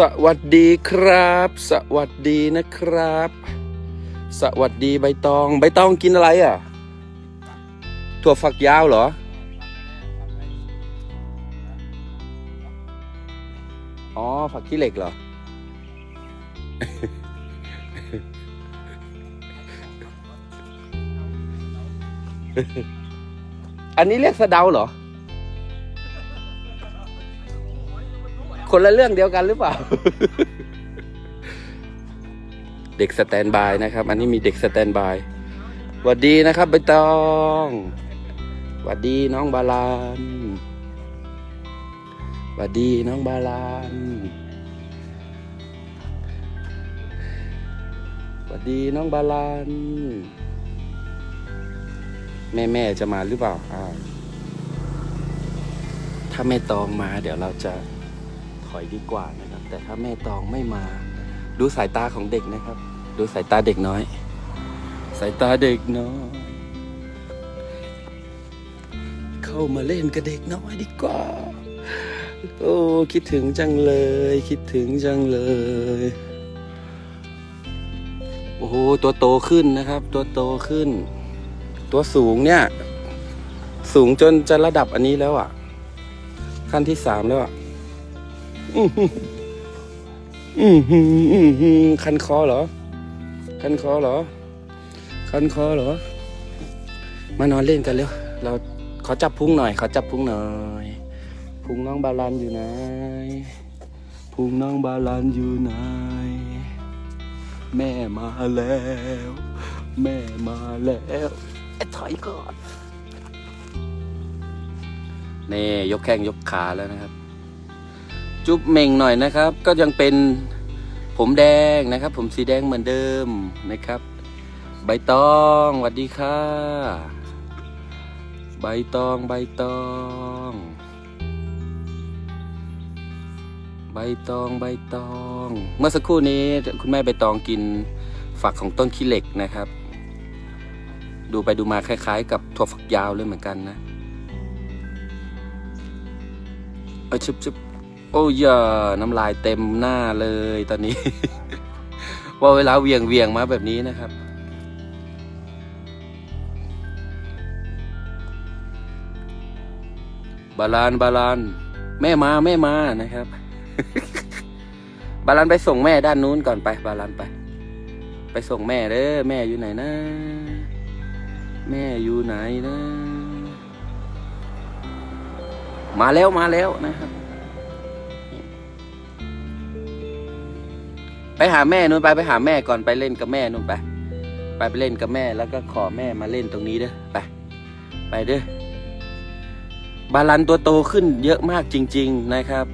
สวัสดีครับ สวัสดีนะครับ สวัสดีใบตอง ใบตองกินอะไรอะ ถั่วฝักยาวเหรอ อ๋อ ฝักขี้เหล็กเหรอ อันนี้เรียกสะเดาเหรอ คนละเรื่องเดียวกันหรือเปล่า เด็กสแตนบายนะครับ อันนี้มีเด็กสแตนบายหวัดดีนะครับใบตองหวัดดีน้องบาลานหวัดดีน้องบาลานหวัดดีน้องบาลานแม่แม่จะมาหรือเปล่าอ่าถ้าแม่ตองมาเดี๋ยวเราจะ อยดีกว่านะครับ แต่ถ้าแม่ตองไม่มา ดูสายตาของเด็กนะครับ ดูสายตาเด็กน้อย สายตาเด็กน้อยเข้ามาเล่นกับเด็กน้อยดีกว่า โอ้คิดถึงจังเลย คิดถึงจังเลยโอ้โหตัวโตขึ้นนะครับ ตัวโตขึ้น ตัวสูงเนี่ย สูงจนจะระดับอันนี้แล้วอะ ขั้นที่สามแล้วอะ อืมอืมอืมอืมคันคอเหรอ คันคอเหรอ คันคอเหรอ มานอนเล่นกันเร็ว เราขอจับพุงหน่อย ขอจับพุงหน่อย พุงน้องบาลานอยู่ไหน พุงน้องบาลานอยู่ไหน แม่มาแล้ว แม่มาแล้วไอ้ถอยก่อน นี่ยกแข้งยกขาแล้วนะครับ จุ๊บเม่งหน่อยนะครับ ก็ยังเป็นผมแดงนะครับ ผมสีแดงเหมือนเดิมนะครับ ใบตองสวัสดีค่ะ ใบตองใบตอง ใบตองใบตอง เมื่อสักครู่นี้คุณแม่ใบตองกินฝักของต้นขี้เหล็กนะครับ ดูไปดูมาคล้าย ๆ กับถั่วฝักยาวเลยเหมือนกันนะ เออชึบชึบ โอ้ยน้ำลายเต็มหน้าเลยตอนนี้ ว่าเวลาเวียงเวียงมาแบบนี้นะครับ บาลานบาลาน แม่มาแม่มานะครับ บาลานไปส่งแม่ด้านนู้นก่อนไป บาลานไป ไปส่งแม่เด้อแม่อยู่ไหนนะ แม่อยู่ไหนนะ มาแล้วมาแล้วนะครับ ไปหาแม่นู่นไปไปหาแม่ก่อนไปเล่นกับแม่นู่นไป ไปไปเล่นกับแม่แล้วก็ขอแม่มาเล่นตรงนี้เด้อไป ไปเด้อบาลันตัวโตขึ้นเยอะมากจริง ๆนะครับ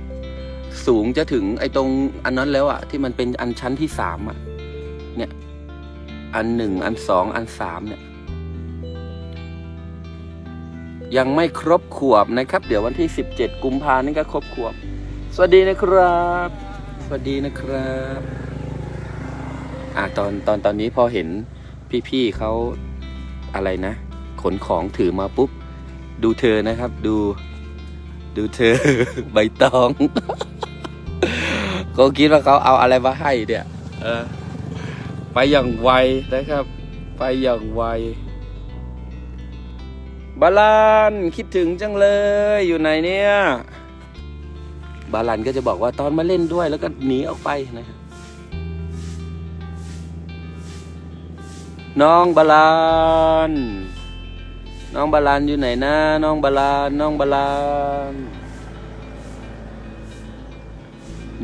สูงจะถึงไอ้ตรงอันนั้นแล้วอะที่มันเป็นอันชั้นที่สามอะเนี่ยอันหนึ่งอันสองอันสามเนี่ยยังไม่ครบขวบนะครับ เดี๋ยววันที่สิบเจ็ดกุมภานี่ก็ครบขวบ สวัสดีนะครับ สวัสดีนะครับ อ่าตอนตอนตอนนี้พอเห็นพี่ๆเขาอะไรนะ ขนของถือมาปุ๊บ ดูเธอนะครับ ดู ดูเธอ ใบตองเขาคิดว่าเขาเอาอะไรมาให้เนี่ย เออ ไปอย่างไวนะครับ ไปอย่างไวบาลานคิดถึงจังเลยอยู่ไหนเนี่ย บาลันก็จะบอกว่าตอนมาเล่นด้วยแล้วก็หนีออกไปนะครับ น้องบาลานน้องบาลานอยู่ไหนนะน้องบาลานน้องบาลาน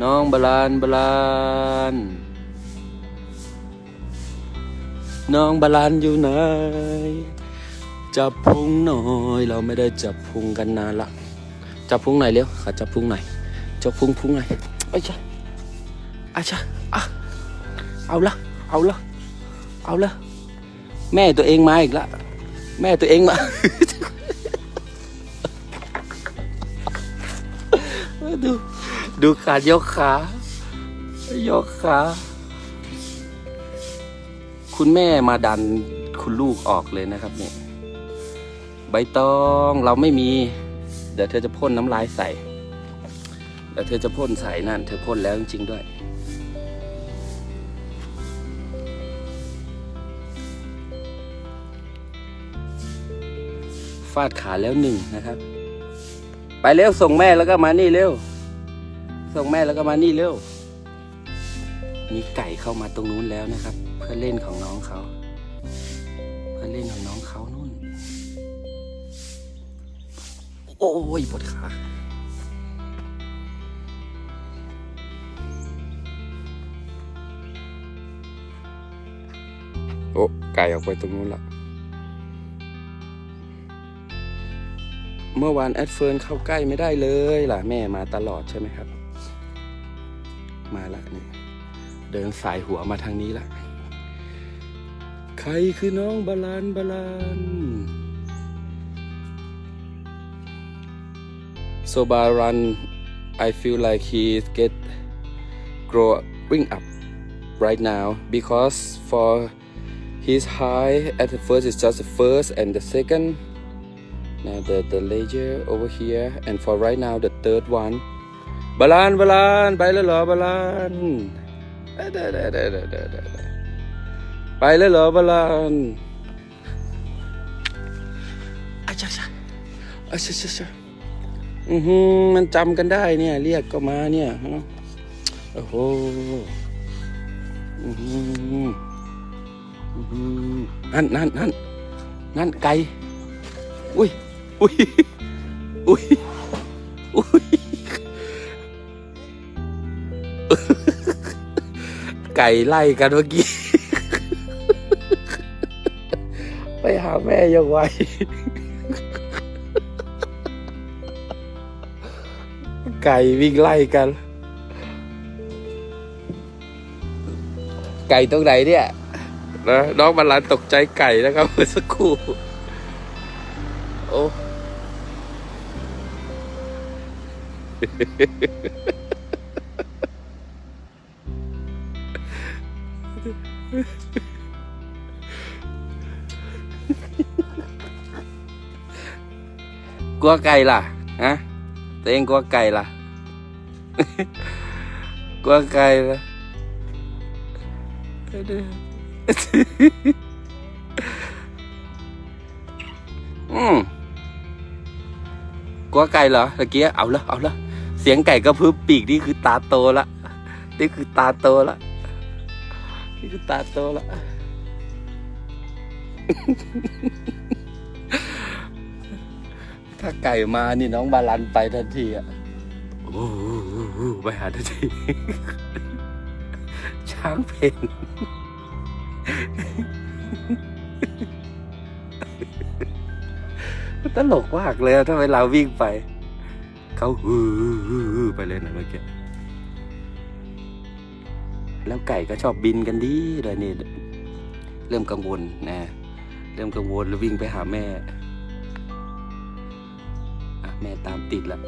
น้องบาลานบาลานน้องบาลานอยู่ไหนจับพุงหน่อยเราไม่ได้จับพุงกันนานละจับพุงหน่อยเร็วขอจับพุงหน่อยจับพุงพุงหน่อยไอ้ชะไอ้ชะอะเอาละเอาละเอาละ แม่ตัวเองมาอีกละแม่ตัวเองมาดูดูขาดยกขายกขาคุณแม่มาดันคุณลูกออกเลยนะครับเนี่ยใบตองเราไม่มี เดี๋ยวเธอจะพ่นน้ำลายใส่ แล้วเธอจะพ่นใส่นั่น เธอพ่นแล้วจริงๆด้วยาดขาแล้วหนึ่งนะครับ ไปเร็วส่งแม่แล้วก็มานี่เร็ว ส่งแม่แล้วก็มานี่เร็ว มีไก่เข้ามาตรงนู้นแล้วนะครับ เพื่อเล่นของน้องเขา เพื่อเล่นของน้องเขานู่น โอ้ยปวดขาโอ้ไก่ออกไปตรงนู้นละ เมื่อวานแอดเฟิร์นเข้าใกล้ไม่ได้เลยล่ะแม่มาตลอดใช่ไหมครับ มาละนี่เดินสายหัวมาทางนี้ละใครคือน้องบาลานบาลานโซบารัน I feel like he get growing up right now because for his high at the first is just the first and the second now the the layer over here and for right now the third one บาลานบาลานไปแล้วเหรอบาลานเด้อเด้อเด้อเด้อเด้อเด้อเด้อไปแล้วเหรอบาลานอาชาชาอาชาชาชาอือหือมันจำกันได้เนี่ย เรียกก็มาเนี่ยฮะโอ้โหอือหืออือหือนั่นนั่นนั่นนั่นไก่อุ้ย อุ้ยอุ้ยอุ้ยไก่ไล่กันเมื่อกี้ ไปหาแม่ยังไวไก่วิ่งไล่กัน ไก่ตรงไหนเนี่ยนะน้องบรรลันตกใจไก่นะครับเมื่อสักครู่ โอ้ กลัวไก่ล่ะฮะตัวเองกลัวไก่ล่ะ เหรอตะกี้เอาละเอาละเสียงไก่กระพือปีกนี่คือตาโตละนี่คือตาโตละนี่คือตาโตละถ้าไก่มานี่น้องบาลันไปทันทีอะโอ้ไปหาทันทีช้างเพนตลกมากเลยถ้าเวลาวิ่งไป เขาฮือไปเลยนะเมื่อกี้แล้วไก่ก็ชอบบินกันดีเลยนี่เริ่มกังวลนะ เริ่มกังวลแล้ววิ่งไปหาแม่แม่ตามติดแล้ว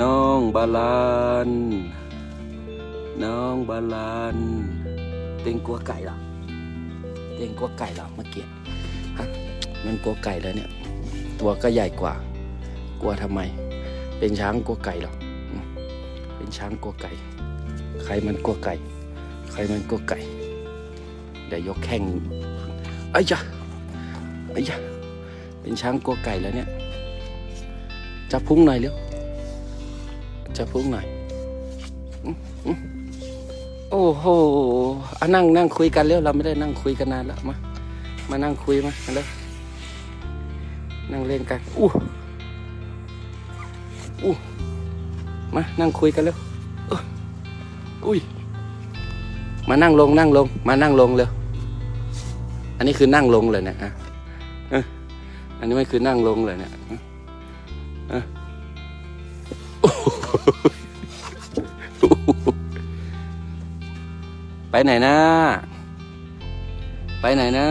น้องบาลานน้องบาลานเต็งกลัวไก่เหรอเองกลัวไก่เหรอเมื่อกี้ฮะมันกลัวไก่แล้วเนี่ย ตัวก็ใหญ่กว่า กลัวทำไม เป็นช้างกลัวไก่หรอเป็นช้างกลัวไก่ ใครมันกลัวไก่ ใครมันกลัวไก่ เดี๋ยวยกแข้งไอ้ยะไอ้ยะเป็นช้างกลัวไก่แล้วเนี่ยจับพุงหน่อยเร็วจับพุงหน่อยโอ้โหอะนั่งนั่งคุยกันเร็วเราไม่ได้นั่งคุยกันนานแล้วมา มานั่งคุยมามาเร็ว นั่งเล่นกัน อู้อู้มา นั่งคุยกันเร็วอุ้ย มานั่งลงนั่งลง มานั่งลงเร็วอันนี้คือนั่งลงเลยเนะอะอ้ออันนี้ไม่คือนั่งลงเลยเนี่ยอะไปไหนนะ ไปไหนนะ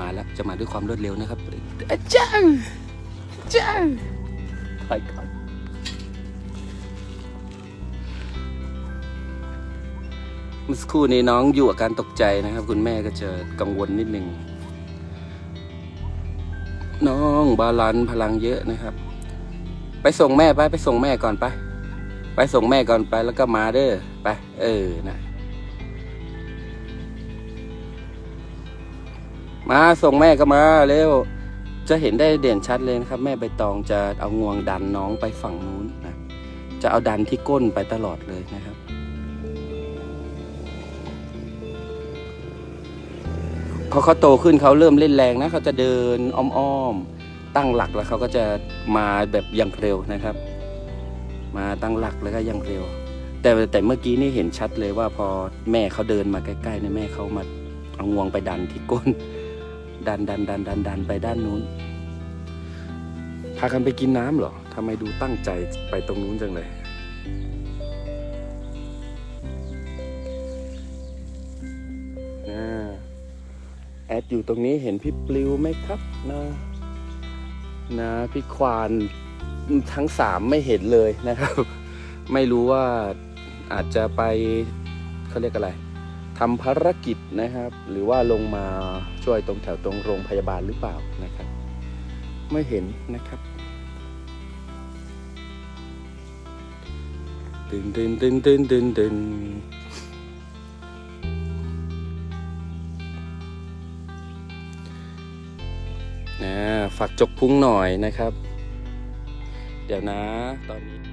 มาแล้วจะมาด้วยความรวดเร็วนะครับอาจารย์อาจารย์ถอยก่อนเมื่อสักครู่นี้น้องอยู่อาการตกใจนะครับ คุณแม่ก็จะกังวลนิดนึงน้องบาลันพลังเยอะนะครับ ไปส่งแม่ไปไปส่งแม่ก่อนไป ไปส่งแม่ก่อนไปแล้วก็มาเด้อไป เออนะ มาส่งแม่ก็มาเร็วจะเห็นได้เด่นชัดเลยนะครับ แม่ใบตองจะเอางวงดันน้องไปฝั่งนู้นนะจะเอาดันที่ก้นไปตลอดเลยนะครับ พอเขาโตขึ้นเขาเริ่มเล่นแรงนะเขาจะเดินอ้อมๆตั้งหลักแล้วเขาก็จะมาแบบอย่างเร็วนะครับ มาตั้งหลักแล้วก็อย่างเร็ว แต่แต่เมื่อกี้นี่เห็นชัดเลยว่าพอแม่เขาเดินมาใกล้ๆเนี่ยแม่เขามาเอางวงไปดันที่ก้น ดันดันดันดันดันไปด้านนู้น พากันไปกินน้ำเหรอทำไมดูตั้งใจไปตรงนู้นจังเลยนะแอดอยู่ตรงนี้เห็นพี่ปลิวไหมครับนะนะพี่ควานทั้งสามไม่เห็นเลยนะครับ ไม่รู้ว่าอาจจะไปเขาเรียกอะไร ทำภารกิจนะครับ หรือว่าลงมาช่วยตรงแถวตรงโรงพยาบาลหรือเปล่านะครับ ไม่เห็นนะครับ ตึนตึนตึนตึนตึนตึนนะฝากจกพุ้งหน่อยนะครับ เดี๋ยวนะตอนนี้